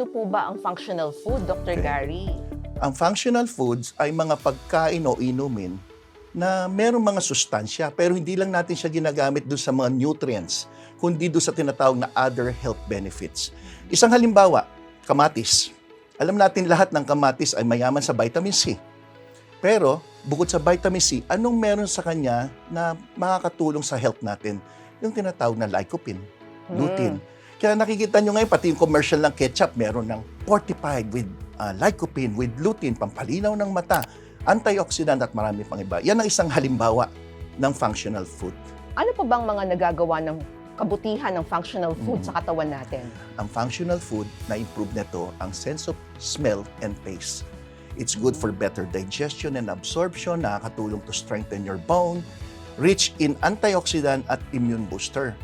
po ba ang functional food, Dr. Gary? Ang functional foods ay mga pagkain o inumin na merong mga sustansya pero hindi lang natin siya ginagamit doon sa mga nutrients kundi doon sa tinatawag na other health benefits. Isang halimbawa, kamatis. Alam natin lahat ng kamatis ay mayaman sa vitamin C. Pero bukod sa vitamin C, anong meron sa kanya na makakatulong sa health natin? Yung tinatawag na lycopene, lutein. Kaya nakikita nyo ngayon, pati yung commercial ng ketchup, meron ng fortified with uh, lycopene, with lutein, pampalinaw ng mata, antioxidant at marami pang iba. Yan ang isang halimbawa ng functional food. Ano pa bang mga nagagawa ng kabutihan ng functional food Mm. sa katawan natin? Ang functional food na improve nito ang sense of smell and taste. It's good for better digestion and absorption, nakakatulong to strengthen your bone, rich in antioxidant at immune booster.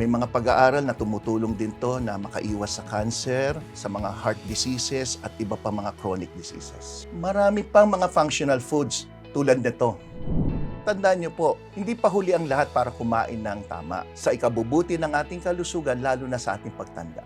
May mga pag-aaral na tumutulong din to na makaiwas sa cancer, sa mga heart diseases at iba pa mga chronic diseases. Marami pang mga functional foods tulad nito. Tandaan niyo po, hindi pa huli ang lahat para kumain ng tama sa ikabubuti ng ating kalusugan lalo na sa ating pagtanda.